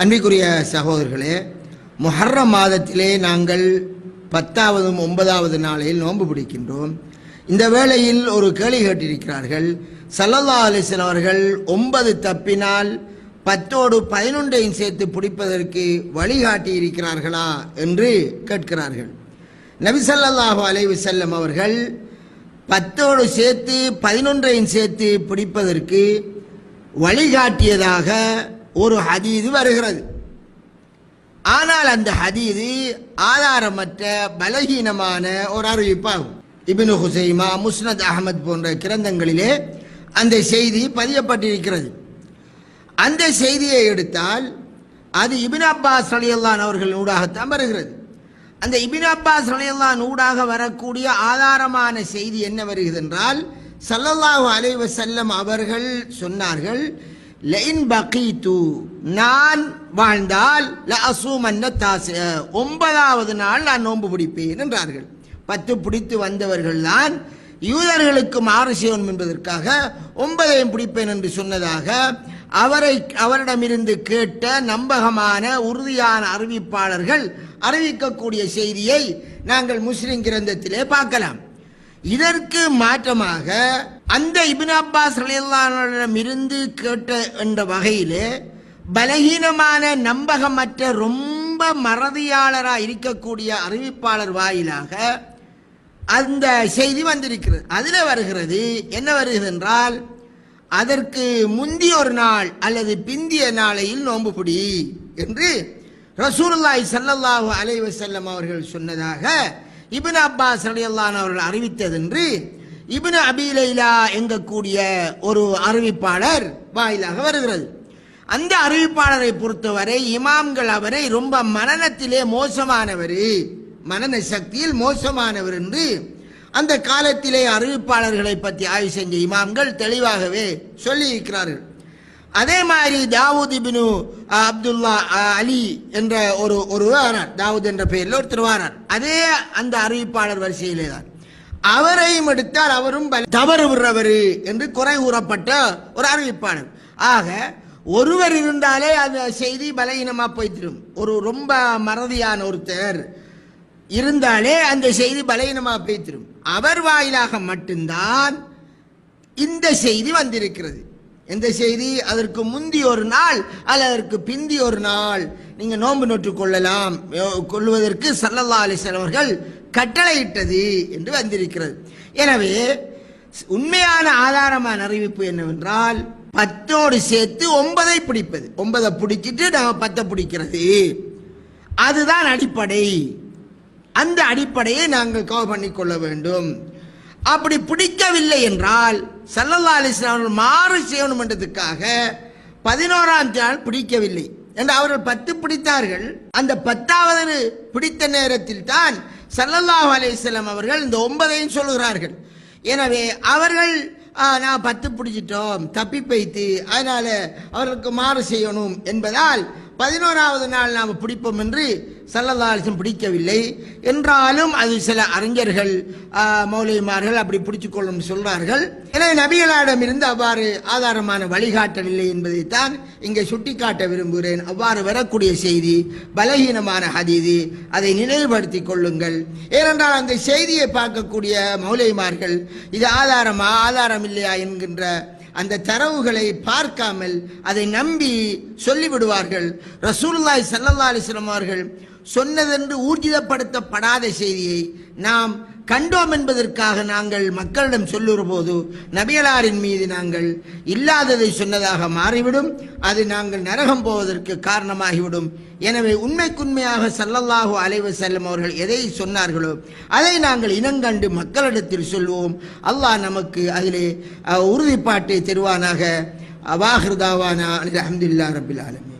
அன்பிற்குரிய சகோதரர்களே முஹர்ர மாதத்திலே நாங்கள் பத்தாவதும் ஒன்பதாவது நாளில் நோன்பு பிடிக்கின்றோம். இந்த வேளையில் ஒரு கேள்வி கேட்டிருக்கிறார்கள். சல்லல்லா அலிஸ்லாம் அவர்கள் ஒன்பது தப்பினால் பத்தோடு பதினொன்றையும் சேர்த்து பிடிப்பதற்கு வழிகாட்டி இருக்கிறார்களா என்று கேட்கிறார்கள். நபிசல்லாஹு அலைவு செல்லம் அவர்கள் பத்தோடு சேர்த்து பதினொன்றையும் சேர்த்து பிடிப்பதற்கு வழிகாட்டியதாக ஒரு ஹதீது வருகிறது. ஆனால் அந்த ஹதீது ஆதாரமற்ற பலகீனமான ஒரு அறிவிப்பாகும். இபின் ஹுசைமா முஸ்னத் அகமத் போன்ற கிரந்தங்களிலே அந்த செய்தி பதியப்பட்டிருக்கிறது. அந்த செய்தியை எடுத்தால் அது இபின் அப்பாஸ் அலியல்லான் அவர்கள் ஊடாகத்தான் வருகிறது. அந்த இபின் அப்பாஸ் அலியல்லான் ஊடாக வரக்கூடிய ஆதாரமான செய்தி என்ன வருகிறது என்றால் சல்லல்லாஹு அலைவசல்லம் அவர்கள் சொன்னார்கள் லஇன் பகீது நான் வாழ்ந்தால் ல அசூமன்ன தாச ஒன்பதாவது நாள் நான் நோன்பு பிடிப்பேன் என்றார்கள் பத்து பிடித்து வந்தவர்கள் தான் யூதர்களுக்கு மாறு என்பதற்காக ஒன்பதையும் பிடிப்பேன் என்று சொன்னதாக அவரை அவரிடமிருந்து கேட்ட நம்பகமான உறுதியான அறிவிப்பாளர்கள் அறிவிக்கக்கூடிய செய்தியை நாங்கள் முஸ்லிம் கிரந்தத்திலே பார்க்கலாம் இதற்கு மாற்றமாக அந்த இபின் அப்பாஸ் இருந்து கேட்ட என்ற வகையிலே பலகீனமான நம்பகமற்ற ரொம்ப மறதியாளராக இருக்கக்கூடிய அறிவிப்பாளர் வாயிலாக அந்த செய்தி வந்திருக்கிறது. அதில் வருகிறது என்ன வருகிறது என்றால் அதற்கு முந்திய ஒரு நாள் அல்லது பிந்திய நாளையில் நோன்பு பிடி என்று ரசூலுல்லாஹி சல்லல்லாஹு அலைவசல்லம் அவர்கள் சொன்னதாக இபின் அப்பாஸ் ரலியல்லாஹு அவர்கள் அறிவித்ததென்று இபின் அபிலைலா எங்கக்கூடிய ஒரு அறிவிப்பாளர் வாயிலாக வருகிறது. அந்த அறிவிப்பாளரை பொறுத்தவரை இமாம்கள் அவரை ரொம்ப மனநத்திலே மோசமானவர் மனன சக்தியில் மோசமானவர் என்று அந்த காலத்திலே அறிவிப்பாளர்களை பற்றி ஆய்வு செஞ்ச இமாம்கள் தெளிவாகவே சொல்லியிருக்கிறார்கள். அதே மாதிரி தாவூத் இபினு அப்துல்லா அலி என்ற ஒரு ஒரு தாவூத் என்ற பெயரில் ஒருத்தர் வாரார் அதே அந்த அறிவிப்பாளர் வரிசையிலே தான். அவரையும் எடுத்தால் அவரும் தவறு விடுறவர் என்று குறை கூறப்பட்ட ஒரு அறிவிப்பாளர் ஆக ஒருவர் இருந்தாலே அந்த செய்தி பலகீனமா போய்த்திடும் ஒரு ரொம்ப மறதியான ஒருத்தர் இருந்தாலே அந்த செய்தி பலகீனமா போய்த்திடும் அவர் வாயிலாக மட்டும்தான் இந்த செய்தி வந்திருக்கிறது. எந்த செய்தி அதற்கு முந்தி ஒரு நாள் அல்லது அதற்கு பிந்தி ஒரு நாள் நீங்கள் நோன்பு நோற்றுக் கொள்ளலாம். கொள்வதற்கு சல்லல்லா அலிஸ்லாம் அவர்கள் கட்டளையிட்டது என்று வந்திருக்கிறது. எனவே உண்மையான ஆதாரமான அறிவிப்பு என்னவென்றால் பத்தோடு சேர்த்து ஒன்பதை பிடிப்பது. ஒன்பதை பிடிச்சிட்டு நம்ம பத்தை பிடிக்கிறது. அதுதான் அடிப்படை. அந்த அடிப்படையை நாங்கள் கவர் பண்ணிக்கொள்ள வேண்டும். அப்படி பிடிக்கவில்லை என்றால் சல்லல்லா அலிஸ்லாம் மாறு செய்யணும் என்றதுக்காக பதினோராம் நாள் பிடிக்கவில்லை. என்று அவர்கள் பத்து பிடித்தார்கள். அந்த பத்தாவது பிடித்த நேரத்தில் தான் சல்லல்லாஹ் அலைஹிஸ்ஸலாம் அவர்கள் இந்த ஒன்பதையும் சொல்லுகிறார்கள் எனவே அவர்கள் நான் பத்து பிடிச்சிட்டோம் தப்பி பைத்து அதனால் அவர்களுக்கு மாறு செய்யணும் என்பதால் பதினோராவது நாள் நாம் பிடிப்போம் என்று சல்லல்லாசம் பிடிக்கவில்லை. என்றாலும் அது சில அறிஞர்கள் மௌலிமார்கள் அப்படி பிடிச்சுக்கொள்ளும் சொல்றார்கள். எனவே நபிகளாரிடம் இருந்து அவ்வாறு ஆதாரமான வழிகாட்டல் இல்லை என்பதைத்தான் இங்கே சுட்டிக்காட்ட விரும்புகிறேன். அவ்வாறு வரக்கூடிய செய்தி பலகீனமான ஹதீது அதை நினைவுபடுத்திக் கொள்ளுங்கள். ஏனென்றால் அந்த செய்தியை பார்க்கக்கூடிய மௌலிமார்கள் இது ஆதாரமா ஆதாரம் இல்லையா என்கின்ற அந்த தரவுகளை பார்க்காமல் அதை நம்பி சொல்லிவிடுவார்கள். ரசூல்லாய் சல்லல்லா அலைஹி அவர்கள் சொன்னதென்று ஊர்ஜிதப்படுத்தப்படாத செய்தியை நாம் கண்டோம் என்பதற்காக நாங்கள் மக்களிடம் சொல்லுகிற போது நபியலாரின் மீது நாங்கள் இல்லாததை சொன்னதாக மாறிவிடும். அது நாங்கள் நரகம் போவதற்கு காரணமாகிவிடும். எனவே உண்மைக்குண்மையாக சல்லல்லாஹு அலைவு செல்லும் அவர்கள் எதை சொன்னார்களோ அதை நாங்கள் இனங்கண்டு மக்களிடத்தில் சொல்வோம். அல்லாஹ் நமக்கு அதிலே உறுதிப்பாட்டை தருவானாக. வாஹிருதாவானா அல்ஹம்துலில்லாஹி ரபில் ஆலமி